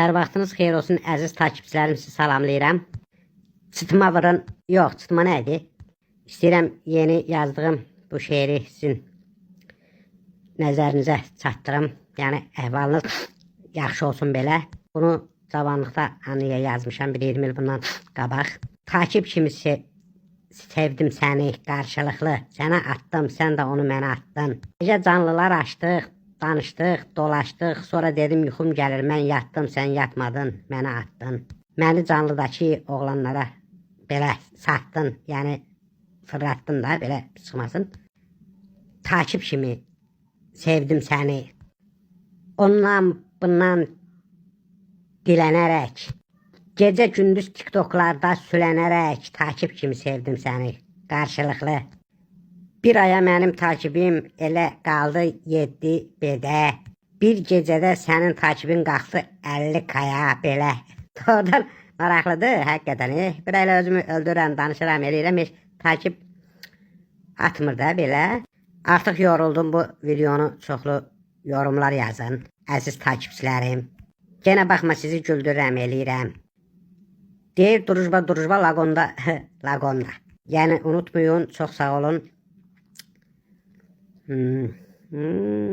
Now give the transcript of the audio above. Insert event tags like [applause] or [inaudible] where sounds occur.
Hər vaxtınız xeyir olsun əziz takipçilərim, sizi salamlayıram. Çıtma vurun. Yox, çıtma nədir? İstəyirəm yeni yazdığım bu şeiri sizin nəzərinizə çatdırım. Yəni əhvalınız yaxşı olsun belə. Bunu cavanlıqda anıya yazmışam bir 20 il bundan qabaq. Takip kimi se sevdim səni qarşılıqlı. Sənə atdım, sən də onu mənə atdın. Necə canlılar açdıq, danışdıq, dolaşdıq. Sonra dedim yuxum gəlir, mən yatdım, sən yatmadın, mənə atdın. Məni canlıdakı oğlanlara belə satdın, yəni fırlatdın da belə çıxmasın. Takip kimi sevdim səni. Ondan bundan dilənərək, gecə gündüz TikToklarda sülənərək takip kimi sevdim səni. Qarşılıqlı. Bir aya mənim takibim elə qaldı 7 bedə. Bir gecədə sənin takibin qalxdı 50 kaya belə. [laughs] Doğrudan maraqlıdır həqiqətən. Eh, bir elə özümü öldürürəm, danışıram, eləyirəm, heç takip atmır da belə. Artıq yoruldum bu videonu çoxlu yorumlar yazın. Əziz takipçilərim. Genə baxma sizi güldürürəm, eləyirəm. Deyir durujba durujba lagonda lagonda. [laughs] Yəni unutmayın, çox sağ olun. Mm-hmm. mm-hmm.